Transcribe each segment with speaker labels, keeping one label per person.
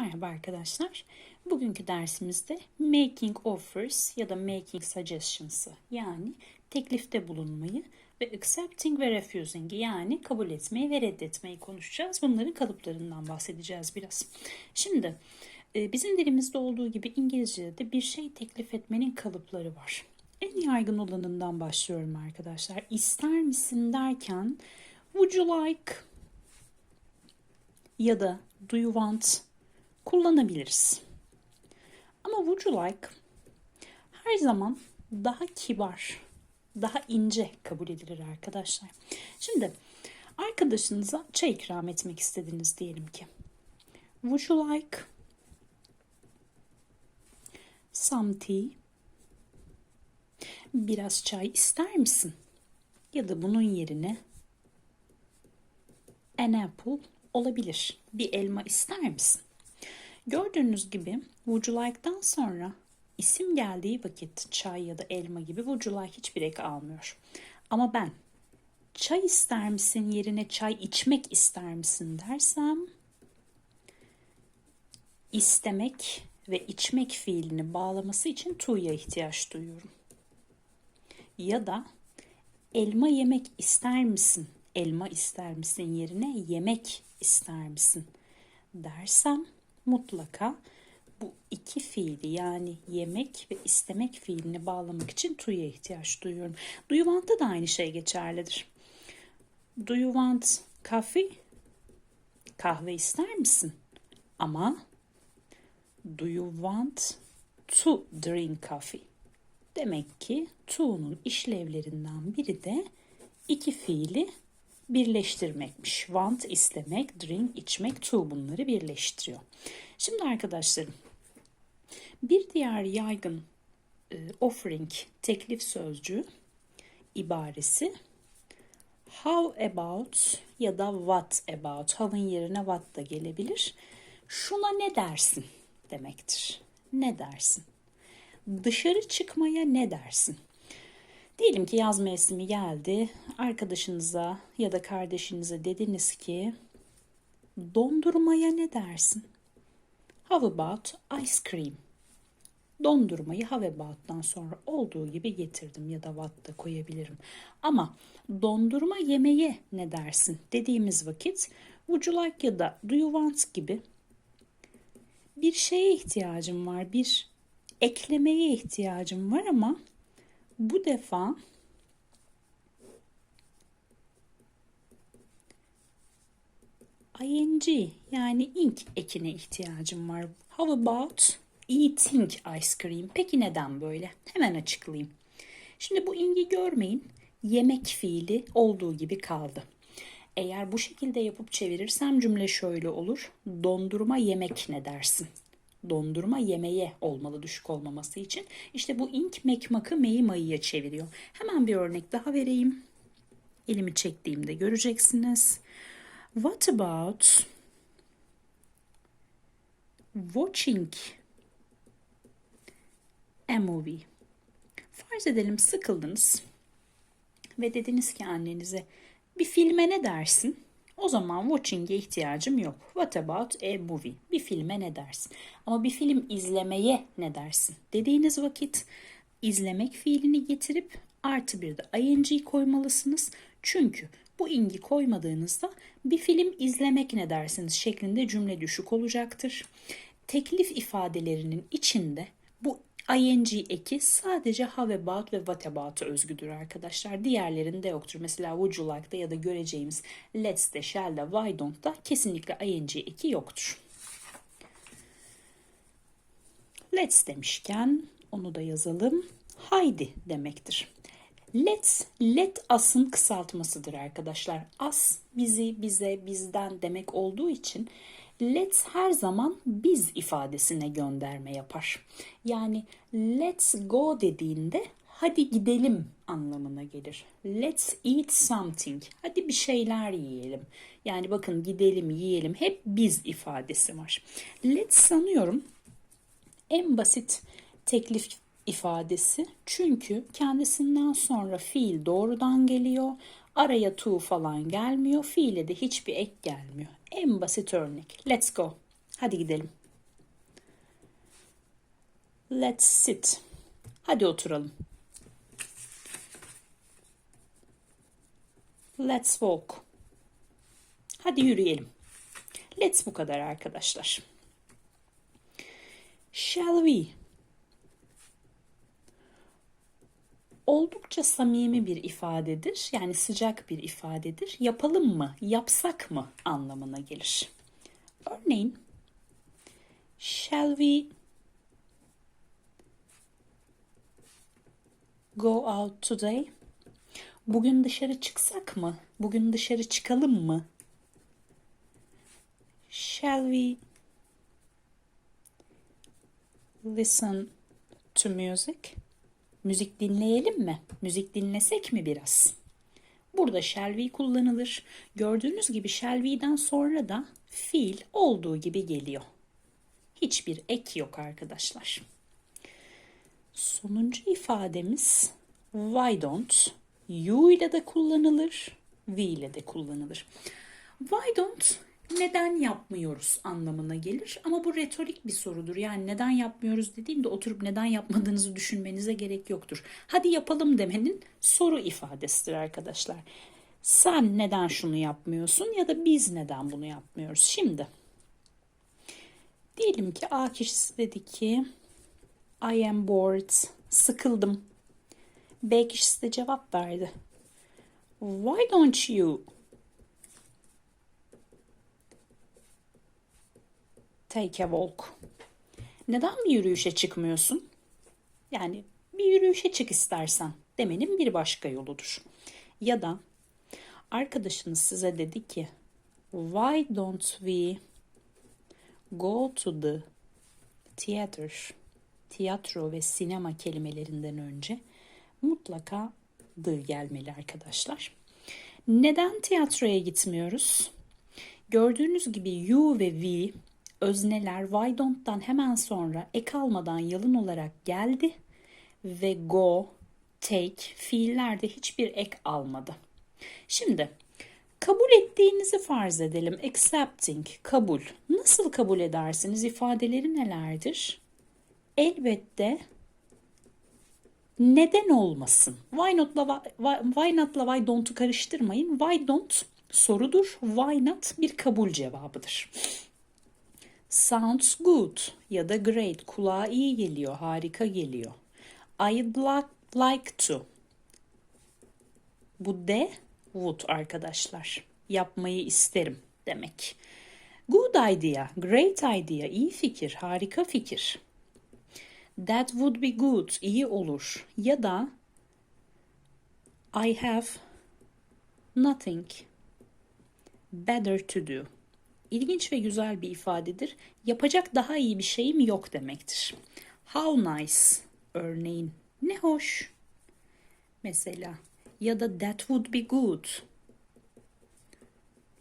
Speaker 1: Merhaba arkadaşlar. Bugünkü dersimizde making offers ya da making suggestions'ı yani teklifte bulunmayı ve accepting ve refusing'i yani kabul etmeyi ve reddetmeyi konuşacağız. Bunların kalıplarından bahsedeceğiz biraz. Şimdi e, bizim dilimizde olduğu gibi İngilizce'de de bir şey teklif etmenin kalıpları var. En yaygın olanından başlıyorum arkadaşlar. İster misin derken would you like ya da do you want kullanabiliriz. Ama would you like her zaman daha kibar, daha ince kabul edilir arkadaşlar. Şimdi arkadaşınıza çay ikram etmek istediniz diyelim ki. Would you like some tea? Biraz çay ister misin? Ya da bunun yerine an apple olabilir. Bir elma ister misin? Gördüğünüz gibi would you like'dan sonra isim geldiği vakit çay ya da elma gibi would you like hiçbir ek almıyor. Ama ben çay ister misin yerine çay içmek ister misin dersem istemek ve içmek fiilini bağlaması için to'ya ihtiyaç duyuyorum. Ya da elma yemek ister misin? Elma ister misin yerine yemek ister misin dersem mutlaka bu iki fiili yani yemek ve istemek fiilini bağlamak için to'ya ihtiyaç duyuyorum. Do you want'ta da aynı şey geçerlidir. Do you want coffee? Kahve ister misin? Ama do you want to drink coffee? Demek ki to'nun işlevlerinden biri de iki fiili birleştirmekmiş. Want istemek, drink içmek, to bunları birleştiriyor. Şimdi arkadaşlarım bir diğer yaygın e, offering teklif sözcüğü ibaresi how about ya da what about. How'ın yerine what da gelebilir. Şuna ne dersin demektir. Ne dersin? Dışarı çıkmaya ne dersin? Diyelim ki yaz mevsimi geldi. Arkadaşınıza ya da kardeşinize dediniz ki dondurmaya ne dersin? How about ice cream? Dondurmayı how about'tan sonra olduğu gibi getirdim ya da what da koyabilirim. Ama dondurma yemeye ne dersin dediğimiz vakit would you like ya da do you want gibi bir şeye ihtiyacım var, bir eklemeye ihtiyacım var ama bu defa ing yani ink ekine ihtiyacım var. How about eating ice cream? Peki neden böyle? Hemen açıklayayım. Şimdi bu ingi görmeyin. Yemek fiili olduğu gibi kaldı. Eğer bu şekilde yapıp çevirirsem cümle şöyle olur. Dondurma yemek ne dersin? Dondurma yemeye olmalı düşük olmaması için. İşte bu ink mekmakı meyi mayıya çeviriyor. Hemen bir örnek daha vereyim. Elimi çektiğimde göreceksiniz. What about watching a movie? Farz edelim sıkıldınız ve dediniz ki annenize bir filme ne dersin? O zaman watching'e ihtiyacım yok. What about a movie? Bir filme ne dersin? Ama bir film izlemeye ne dersin? Dediğiniz vakit izlemek fiilini getirip artı bir de ing koymalısınız. Çünkü bu ingi koymadığınızda bir film izlemek ne dersiniz şeklinde cümle düşük olacaktır. Teklif ifadelerinin içinde ing eki sadece have about ve what about'a özgüdür arkadaşlar. Diğerlerinde yoktur. Mesela would you like'da ya da göreceğimiz let's'te, shall'da, why don't'da kesinlikle ing eki yoktur. Let's demişken onu da yazalım. Haydi demektir. Let's, let as'ın kısaltmasıdır arkadaşlar. As bizi, bize, bizden demek olduğu için let's her zaman biz ifadesine gönderme yapar. Yani let's go dediğinde hadi gidelim anlamına gelir. Let's eat something. Hadi bir şeyler yiyelim. Yani bakın gidelim yiyelim hep biz ifadesi var. Let's sanıyorum en basit teklif ifadesi. Çünkü kendisinden sonra fiil doğrudan geliyor. Araya to falan gelmiyor. Fiile de hiçbir ek gelmiyor. En basit örnek. Let's go. Hadi gidelim. Let's sit. Hadi oturalım. Let's walk. Hadi yürüyelim. Let's bu kadar arkadaşlar. Shall we? Oldukça samimi bir ifadedir. Yani sıcak bir ifadedir. Yapalım mı, yapsak mı anlamına gelir. Örneğin Shall we go out today? Bugün dışarı çıksak mı? Bugün dışarı çıkalım mı? Shall we listen to music? Müzik dinleyelim mi? Müzik dinlesek mi biraz? Burada shall we kullanılır. Gördüğünüz gibi shall sonra da fiil olduğu gibi geliyor. Hiçbir ek yok arkadaşlar. Sonuncu ifademiz why don't you ile de kullanılır, we ile de kullanılır. Why don't neden yapmıyoruz anlamına gelir ama bu retorik bir sorudur. Yani neden yapmıyoruz dediğimde oturup neden yapmadığınızı düşünmenize gerek yoktur. Hadi yapalım demenin soru ifadesidir arkadaşlar. Sen neden şunu yapmıyorsun ya da biz neden bunu yapmıyoruz? Şimdi diyelim ki A kişisi dedi ki I am bored, sıkıldım. B kişisi de cevap verdi. Why don't you take a walk? Neden bir yürüyüşe çıkmıyorsun? Yani bir yürüyüşe çık istersen demenin bir başka yoludur. Ya da arkadaşınız size dedi ki Why don't we go to the theater? Tiyatro ve sinema kelimelerinden önce mutlaka the gelmeli arkadaşlar. Neden tiyatroya gitmiyoruz? Gördüğünüz gibi you ve we özneler why hemen sonra ek almadan yalın olarak geldi ve go, take fiillerde hiçbir ek almadı. Şimdi kabul ettiğinizi farz edelim. Accepting, kabul. Nasıl kabul edersiniz? İfadeleri nelerdir? Elbette neden olmasın? Why not'la why not'la why don't'u karıştırmayın. Why don't sorudur. Why not bir kabul cevabıdır. Sounds good ya da great kulağa iyi geliyor, harika geliyor. I'd like, like to. Bu de would arkadaşlar. Yapmayı isterim demek. Good idea, great idea, iyi fikir, harika fikir. That would be good, iyi olur. Ya da I have nothing better to do. İlginç ve güzel bir ifadedir. Yapacak daha iyi bir şeyim yok demektir. How nice örneğin. Ne hoş. Mesela ya da that would be good.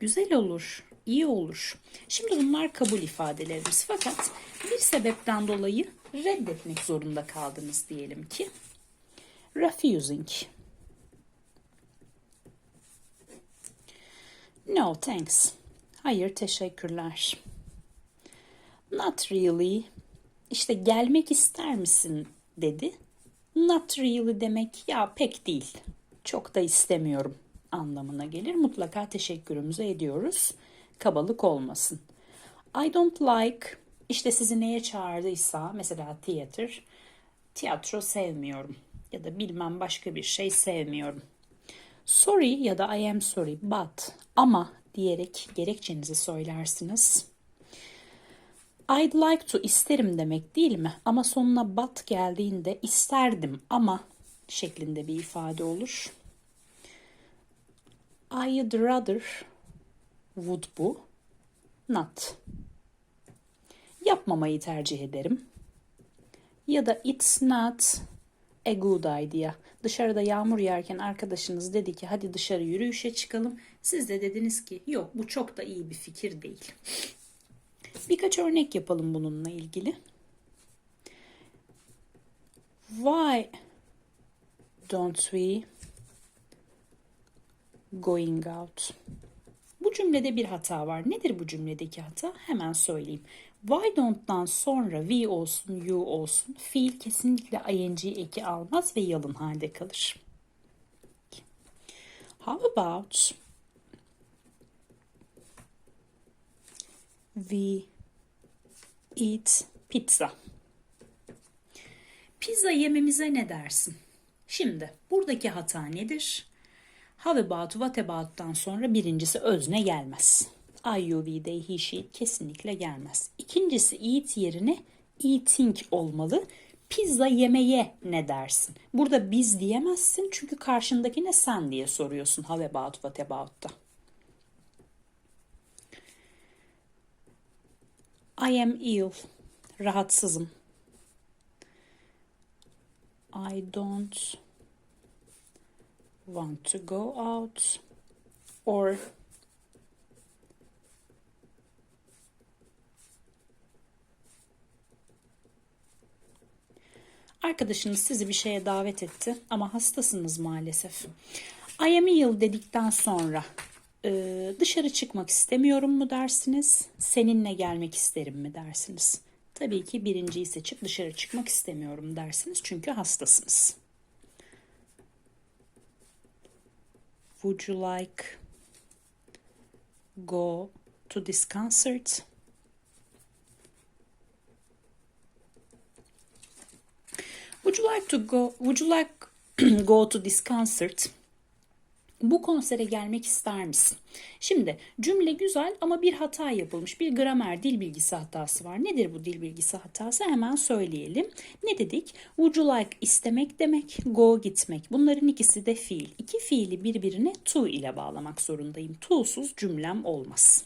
Speaker 1: Güzel olur, iyi olur. Şimdi bunlar kabul ifadelerimiz. Fakat bir sebepten dolayı reddetmek zorunda kaldınız diyelim ki. Refusing. No thanks. Hayır teşekkürler. Not really. İşte gelmek ister misin dedi. Not really demek ya pek değil. Çok da istemiyorum anlamına gelir. Mutlaka teşekkürümüzü ediyoruz. Kabalık olmasın. I don't like işte sizi neye çağırdıysa mesela theater tiyatro sevmiyorum ya da bilmem başka bir şey sevmiyorum. Sorry ya da I am sorry but ama diyerek gerekçenizi söylersiniz. I'd like to isterim demek değil mi? Ama sonuna but geldiğinde isterdim ama şeklinde bir ifade olur. I'd rather would bu not. Yapmamayı tercih ederim. Ya da it's not a good idea. Dışarıda yağmur yağarken arkadaşınız dedi ki hadi dışarı yürüyüşe çıkalım. Siz de dediniz ki yok bu çok da iyi bir fikir değil. Birkaç örnek yapalım bununla ilgili. Why don't we going out? Bu cümlede bir hata var. Nedir bu cümledeki hata? Hemen söyleyeyim. Why don't'tan sonra we olsun, you olsun fiil kesinlikle ing eki almaz ve yalın halde kalır. How about we eat pizza? Pizza yememize ne dersin? Şimdi buradaki hata nedir? How about, what about'tan sonra birincisi özne gelmez. I, you, we, they, he, she kesinlikle gelmez. İkincisi eat yerine eating olmalı. Pizza yemeye ne dersin? Burada biz diyemezsin çünkü karşındakine sen diye soruyorsun how about, what about'ta. I am ill. Rahatsızım. I don't want to go out or Arkadaşınız sizi bir şeye davet etti ama hastasınız maalesef. I am ill dedikten sonra e, dışarı çıkmak istemiyorum mu dersiniz? Seninle gelmek isterim mi dersiniz? Tabii ki birinciyi seçip dışarı çıkmak istemiyorum dersiniz çünkü hastasınız. Would you like go to this concert? Would you like to go? Would you like go to this concert? Bu konsere gelmek ister misin? Şimdi cümle güzel ama bir hata yapılmış. Bir gramer dil bilgisi hatası var. Nedir bu dil bilgisi hatası? Hemen söyleyelim. Ne dedik? Would you like istemek demek, go gitmek. Bunların ikisi de fiil. İki fiili birbirine to ile bağlamak zorundayım. To'suz cümlem olmaz.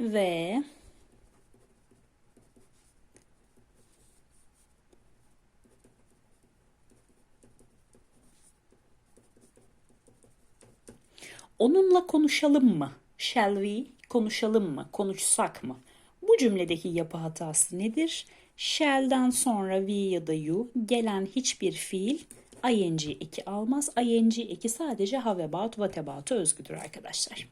Speaker 1: Ve Onunla konuşalım mı? Shall we konuşalım mı? Konuşsak mı? Bu cümledeki yapı hatası nedir? Shall'dan sonra we ya da you gelen hiçbir fiil ing eki almaz. ing eki sadece have about, what about'a özgüdür arkadaşlar.